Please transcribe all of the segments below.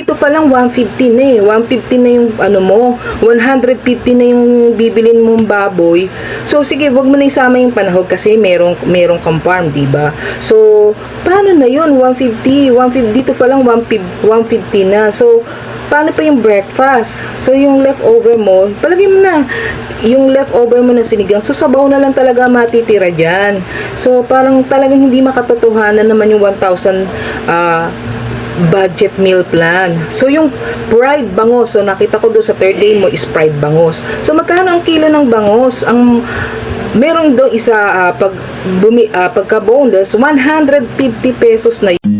Ito pa lang 150 na eh. 150 na yung ano mo. 150 na yung bibilin mong baboy. So sige, wag mo na isama yung panahog kasi merong merong kang farm, 'di ba? So paano na 'yon? 150, 150 dito pa lang 150, 150 na. So paano pa yung breakfast? So yung leftover mo, palagay mo na yung leftover mo na sinigang. So sabaw na lang talaga matitira diyan. So parang talagang hindi makatotohanan naman yung 1,000 ah budget meal plan. So, yung fried bangos, so nakita ko doon sa third day mo is fried bangos. So, magkano ang kilo ng bangos? Ang merong doon isa ah, pag bumi, ah, pagka boneless 150 pesos na Hi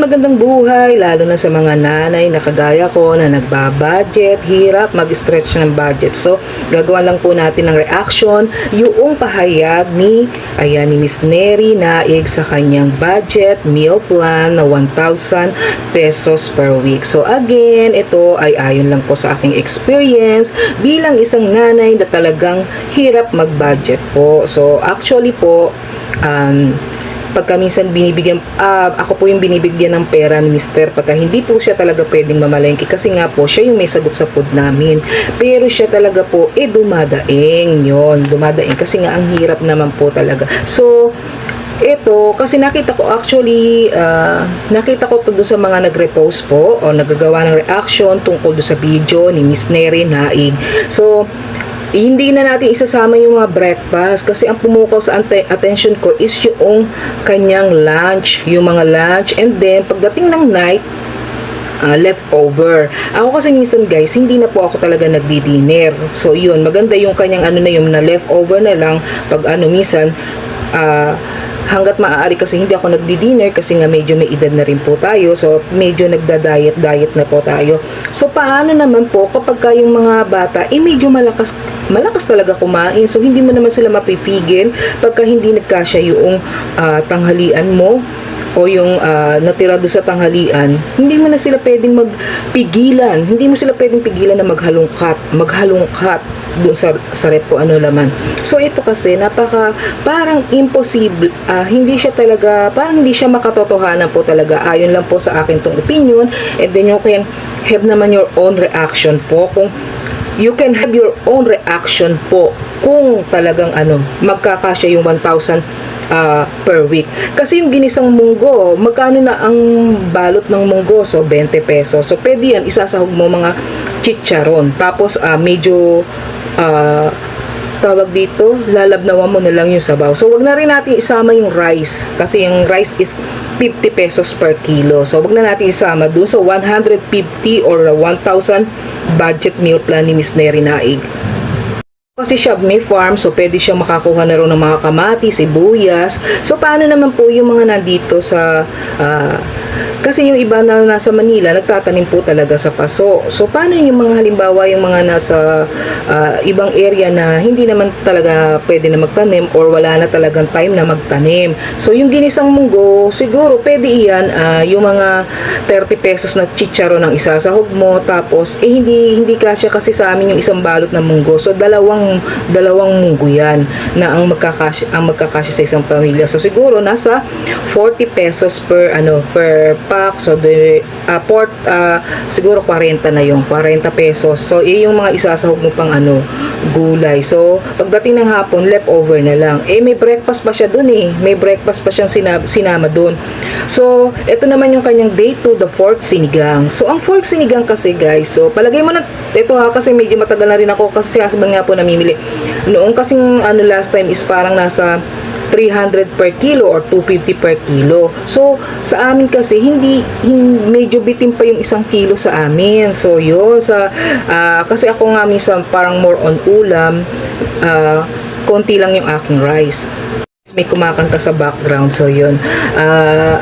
Yan, magandang buhay, lalo na sa mga nanay na kagaya ko na nagbabudget, hirap mag-stretch ng budget. So, gagawa lang po natin ng reaction, yung pahayag ni, ayan, ni Miss Neri Naig sa kanyang budget meal plan na 1,000 pesos per week. So, again, ito ay ayon lang po sa aking experience bilang isang nanay na talagang hirap mag-budget po. So, actually po, um, pagka minsan binibigyan, ah, ako po yung binibigyan ng pera ni Mister pagka hindi po siya talaga pwedeng mamalengke kasi nga po siya yung may sagot sa food namin. Pero siya talaga po, eh dumadaing yon dumadaing kasi nga ang hirap naman po talaga. So, ito, kasi nakita ko actually, ah, nakita ko doon sa mga nagre-post po o nagagawa ng reaction tungkol doon sa video ni Miss Neri Naig. So, hindi na natin isasama yung mga breakfast kasi ang pumukaw sa attention ko is yung kanyang lunch, yung mga lunch and then pagdating ng night ah, leftover. Ako kasi minsan guys, hindi na po ako talaga nagdi-dinner. So yun, maganda yung kanyang ano na yung na leftover na lang pag ano minsan ah, hanggat maaari kasi hindi ako nagdi-dinner kasi nga medyo may edad na rin po tayo. So, medyo nagda-diet-diet na po tayo. So, paano naman po kapag ka yung mga bata, eh medyo malakas malakas talaga kumain. So, hindi mo naman sila mapipigil pagka hindi nagkasya yung ah, tanghalian mo o yung ah, natira doon sa tanghalian, hindi mo na sila pwedeng magpigilan. Hindi mo sila pwedeng pigilan na maghalungkat, maghalungkat doon sa, sa rep ko ano laman. So ito kasi napaka parang impossible, ah, hindi siya talaga, parang hindi siya makatotohanan po talaga. Ayon lang po sa akin tong opinion and then you can have naman your own reaction po kung you can have your own reaction po kung talagang ano, magkakasya yung 1,000 ah, per week. Kasi yung ginisang munggo, magkano na ang balot ng munggo? So, 20 pesos. So, pwede yan, isasahog mo mga chicharon. Tapos, ah, medyo ah, tawag dito, lalabnawan mo na lang yung sabaw. So, wag na rin natin isama yung rice. Kasi yung rice is 50 pesos per kilo. So, wag na natin isama dun. So, 150 or 1,000 budget meal plan ni Miss Neri Naig. Kasi siya may farm, so pwede siya makakuha na rin ng mga kamatis, sibuyas. So, paano naman po yung mga nandito sa... ah, kasi yung iba na nasa Manila, nagtatanim po talaga sa paso. So, paano yung mga halimbawa, yung mga nasa ah, ibang area na hindi naman talaga pwede na magtanim or wala na talagang time na magtanim. So, yung ginisang munggo, siguro pwede iyan, ah, yung mga 30 pesos na chicharo ng isasahog mo. Tapos, eh, hindi, hindi kasya kasi sa amin yung isang balot ng munggo. So, dalawang, dalawang munggo yan na ang magkakasya, ang magkakasya sa isang pamilya. So, siguro nasa 40 pesos per, ano, per pack. So, the, ah, port, ah, siguro 40 na yung 40 pesos. So, eh, yung mga isasahog mo pang, ano, gulay. So, pagdating ng hapon, leftover na lang. Eh, may breakfast pa siya dun eh. May breakfast pa siyang sinab- sinama dun. So, ito naman yung kanyang day to the fork sinigang. So, ang fork sinigang kasi, guys, so, palagay mo na, ito ha, kasi medyo matagal na rin ako kasi si husband nga po namimili. Noong kasing, ano, last time is parang nasa 300 per kilo or 250 per kilo. So, sa amin kasi, hindi, hin- medyo bitin pa yung isang kilo sa amin. So, yun, sa, ah, kasi ako nga minsan parang more on ulam, ah, konti lang yung aking rice. May kumakanta sa background, so yun. Ah,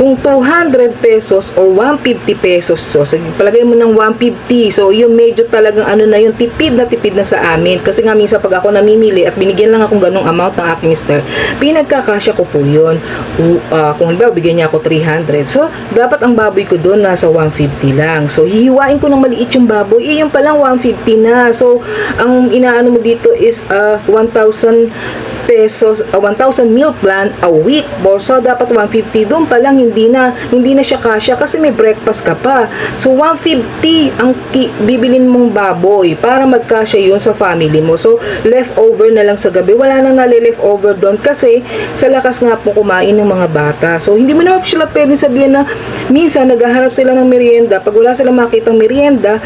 kung 200 pesos or 150 pesos, so palagay mo ng 150. So, yung medyo talagang ano na yung tipid na tipid na sa amin. Kasi nga minsan pag ako namimili at binigyan lang akong ganong amount ng aking mister, pinagkakasya ko po yun. U- ah, kung halimbawa, bigyan niya ako 300. So, dapat ang baboy ko doon nasa 150 lang. So, hihiwain ko ng maliit yung baboy. Eh, yung palang 150 na. So, ang inaano mo dito is ah, 1,000 pesos, uh, 1,000 meal plan a week. Borso dapat 150 doon pa lang hindi na hindi na siya kasya kasi may breakfast ka pa. So 150 ang ki- bibilin mong baboy para magkasya yun sa family mo. So leftover na lang sa gabi. Wala nang nale-leftover doon kasi sa lakas nga po kumain ng mga bata. So hindi mo naman sila pwede sabihin na minsan naghahanap sila ng merienda. Pag wala silang makitang merienda,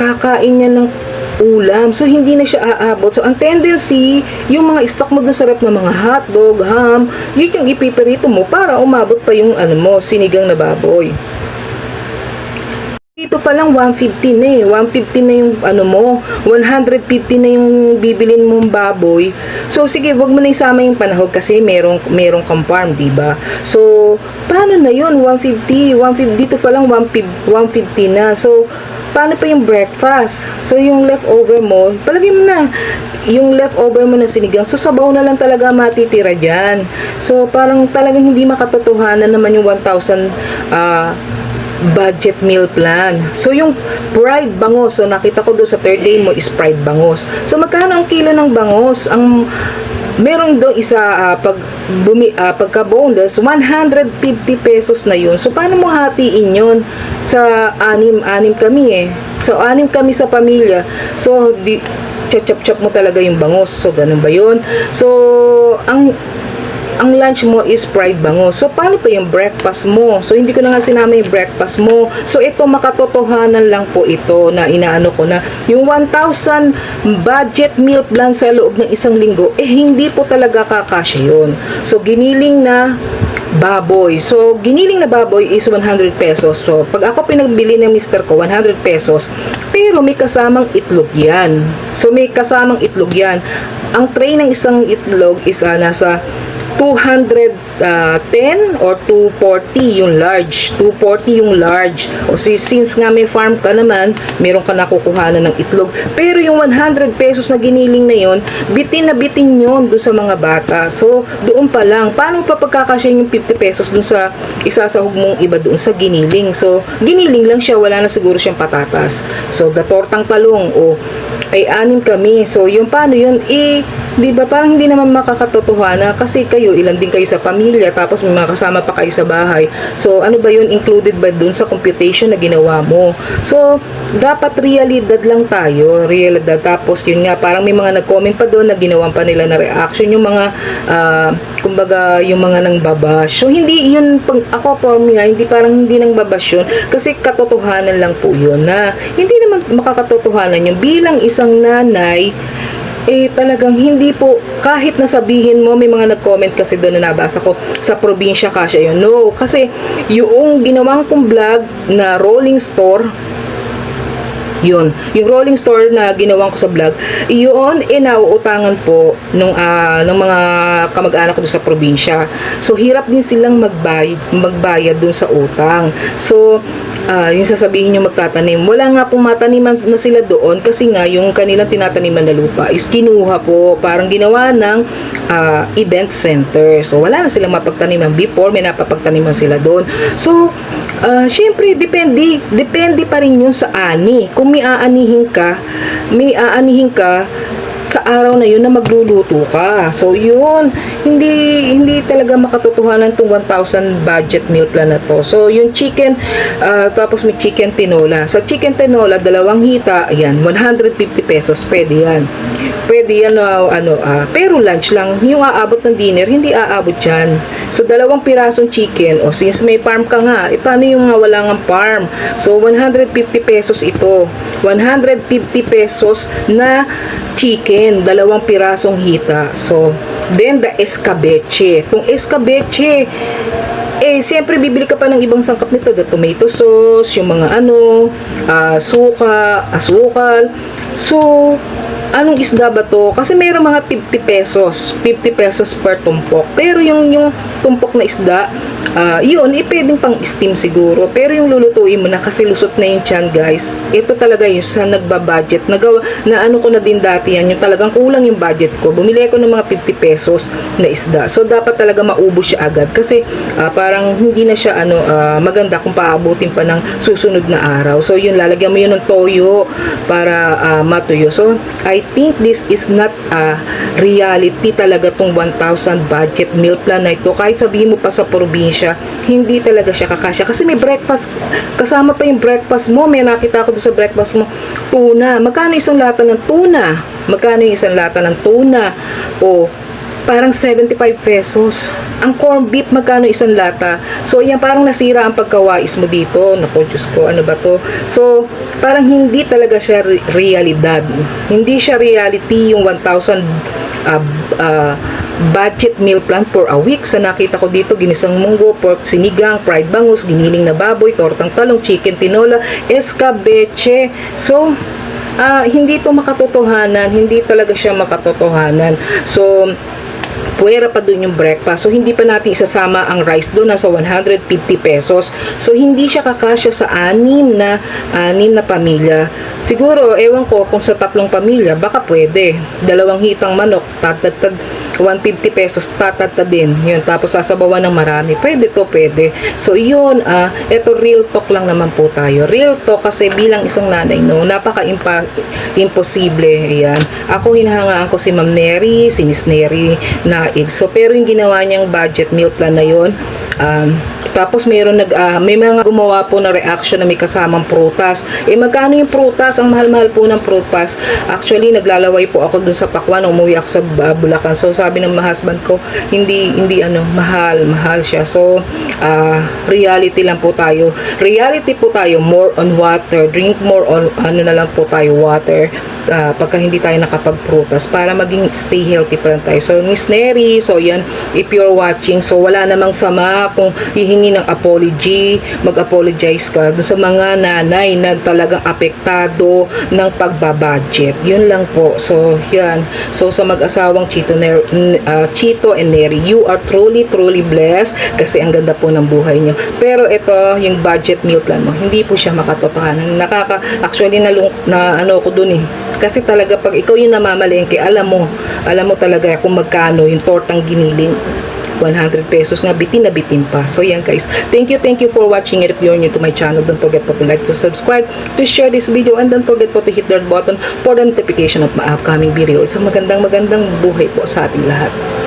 kakain niya ng ulam. So, hindi na siya aabot. So, ang tendency, yung mga stock mo dun sa rep ng mga hotdog, ham, yun yung ipiperito mo para umabot pa yung ano mo, sinigang na baboy. Dito pa lang 150 na eh. 150 na yung ano mo, 150 na yung bibilin mong baboy. So sige, wag mo na isama yung panahog kasi merong merong kang 'di ba? So paano na yun? 150, 150 dito pa lang 150, 150 na. So paano pa yung breakfast? So yung leftover mo, palagay mo na yung leftover mo na sinigang, so sabaw na lang talaga matitira dyan. So parang talagang hindi makatotohanan naman yung 1,000 ah budget meal plan. So, yung fried bangos, so nakita ko doon sa third day mo is fried bangos. So, magkano ang kilo ng bangos? Ang meron doon isa ah, pag bumi, ah, pagka boneless 150 pesos na yun. So paano mo hatiin yun? Sa anim anim kami eh. So anim kami sa pamilya. So di chap-chap mo talaga yung bangos so ganun ba yun? So ang ang lunch mo is fried bango. So, paano pa yung breakfast mo? So, hindi ko na nga sinama yung breakfast mo. So, ito, makatotohanan lang po ito na inaano ko na yung 1,000 budget meal plan sa loob ng isang linggo, eh, hindi po talaga kakasya yun. So, giniling na baboy. So, giniling na baboy is 100 pesos. So, pag ako pinagbili ng mister ko, 100 pesos. Pero may kasamang itlog yan. So, may kasamang itlog yan. Ang tray ng isang itlog is ah, nasa 210 or 240 yung large. 240 yung large. O si, since nga may farm ka naman, meron ka nakukuhanan ng itlog. Pero yung 100 pesos na giniling na yon, bitin na bitin yon doon sa mga bata. So, doon pa lang. Paano pa pagkakasya yung 50 pesos doon sa isasahog mong iba doon sa giniling? So, giniling lang siya. Wala na siguro siyang patatas. So, the tortang palong o ay anim kami. So, yung paano yun? Eh, di ba parang hindi naman makakatotohanan kasi kayo, ilan din kayo sa pamilya, tapos may mga kasama pa kayo sa bahay. So, ano ba yun? Included ba dun sa computation na ginawa mo? So, dapat realidad lang tayo. Realidad. Tapos, yun nga, parang may mga nag-comment pa doon na ginawan pa nila na reaction. Yung mga, ah, kumbaga, yung mga nang babash. So, hindi yun, pag, ako for me, ah, hindi parang hindi nang babash yun. Kasi katotohanan lang po yun na hindi naman makakatotohanan yun. Bilang isang nanay, eh talagang hindi po kahit nasabihin mo may mga nag-comment kasi doon na nabasa ko sa probinsya kasya yun. No kasi yung ginawang kong vlog na rolling store yun. Yung rolling store na ginawan ko sa vlog, yun, eh, nauutangan po nung, ah, nung mga kamag-anak ko sa probinsya. So, hirap din silang magbayad, magbayad doon sa utang. So, ah, yung sasabihin nyo magtatanim, wala nga pong mataniman na sila doon kasi nga yung kanilang tinataniman na lupa is kinuha po, parang ginawa ng ah, event center. So, wala na silang mapagtaniman. Before, may napapagtaniman sila doon. So, Ah, syempre, depende, depende pa rin yun sa ani. Kung may aanihin ka, may aanihin ka sa araw na yun na magluluto ka. So, yun, hindi, hindi talaga makatotohanan tong 1,000 budget meal plan na to. So, yung chicken, ah, tapos may chicken tinola. Sa chicken tinola, dalawang hita, ayan, 150 pesos, pwede yan. Pwede yan, ah, ano, ah, pero lunch lang, yung aabot ng dinner, hindi aabot yan. So, dalawang pirasong chicken, o since may farm ka nga, eh, paano yung nga wala nga farm? So, 150 pesos ito. 150 pesos na chicken, dalawang pirasong hita. So, then the escabeche. Kung escabeche, eh, siyempre bibili ka pa ng ibang sangkap nito, the tomato sauce, yung mga ano, ah, suka, asukal. So, anong isda ba to? Kasi mayroong mga 50 pesos, 50 pesos per tumpok. Pero yung yung tumpok na isda, ah, yun, eh, pwedeng pang steam siguro. Pero yung lulutuin mo na kasi lusot na yung tiyan, guys. Ito talaga yung sa nagbabudget. Nagawa, na ano ko na din dati yan, yung talagang kulang yung budget ko. Bumili ako ng mga 50 pesos na isda. So, dapat talaga maubos siya agad. Kasi, ah, parang hindi na siya, ano, ah, maganda kung paabutin pa ng susunod na araw. So, yun, lalagyan mo yun ng toyo para ah, matuyo. So, I think this is not a reality talaga tong 1,000 budget meal plan na ito. Kahit sabihin mo pa sa probinsya, hindi talaga siya kakasya. Kasi may breakfast, kasama pa yung breakfast mo. May nakita ko doon sa breakfast mo, tuna. Magkano isang lata ng tuna? Magkano yung isang lata ng tuna? O, parang 75 pesos. Ang corned beef, magkano isang lata? So, yan, parang nasira ang pagkawais mo dito. Naku, Diyos ko, ano ba to? So, parang hindi talaga siya re- realidad. Hindi siya reality yung 1,000 uh, uh, budget meal plan for a week. Sa nakita ko dito, ginisang munggo, pork sinigang, fried bangus, giniling na baboy, tortang talong, chicken tinola, escabeche. So, ah, hindi to makatotohanan, hindi talaga siya makatotohanan. So, puwera pa dun yung breakfast. So, hindi pa natin isasama ang rice doon, nasa 150 pesos. So, hindi siya kakasya sa anim na, anim na pamilya. Siguro, ewan ko kung sa tatlong pamilya, baka pwede. Dalawang hitang manok, tatatad, 150 pesos, tatatad din. Yun, tapos sasabawan ng marami. Pwede to, pwede. So, yun, ah, eto real talk lang naman po tayo. Real talk kasi bilang isang nanay, no, napaka-imposible. Ayan. Ako, hinahangaan ko si Ma'am Neri, si Miss Neri, naig. So, pero yung ginawa niyang budget meal plan na yun, um, tapos mayroon nag ah, may mga gumawa po na reaction na may kasamang prutas. Eh magkano yung prutas? Ang mahal-mahal po ng prutas. Actually naglalaway po ako dun sa Pakwan, umuwi ako sa ah, Bulacan. So sabi ng husband ko, hindi hindi ano, mahal, mahal siya. So ah, reality lang po tayo. Reality po tayo more on water. Drink more on ano na lang po tayo water. Ah, pagka hindi tayo nakapagprutas para maging stay healthy pa rin tayo. So Miss Neri, so yan if you're watching, so wala namang sama kung hihingi ng apology, mag-apologize ka dun sa mga nanay na talagang apektado ng pagbabudget. Yun lang po. So, yan. So, sa mag-asawang Chito, Ner- ah, Chito and Neri, you are truly, truly blessed kasi ang ganda po ng buhay nyo. Pero ito, yung budget meal plan mo, hindi po siya makatotohanan. Nakaka, actually, nalung, na ano ko dun eh. Kasi talaga, pag ikaw yung namamalengke, alam mo, alam mo talaga kung magkano yung tortang giniling. 100 pesos nga bitin na bitin pa. So yan guys. Thank you, thank you for watching if you're new to my channel, don't forget po to like, to subscribe, to share this video, and don't forget po to hit that button for the notification of my upcoming video. Isang magandang magandang buhay po sa ating lahat.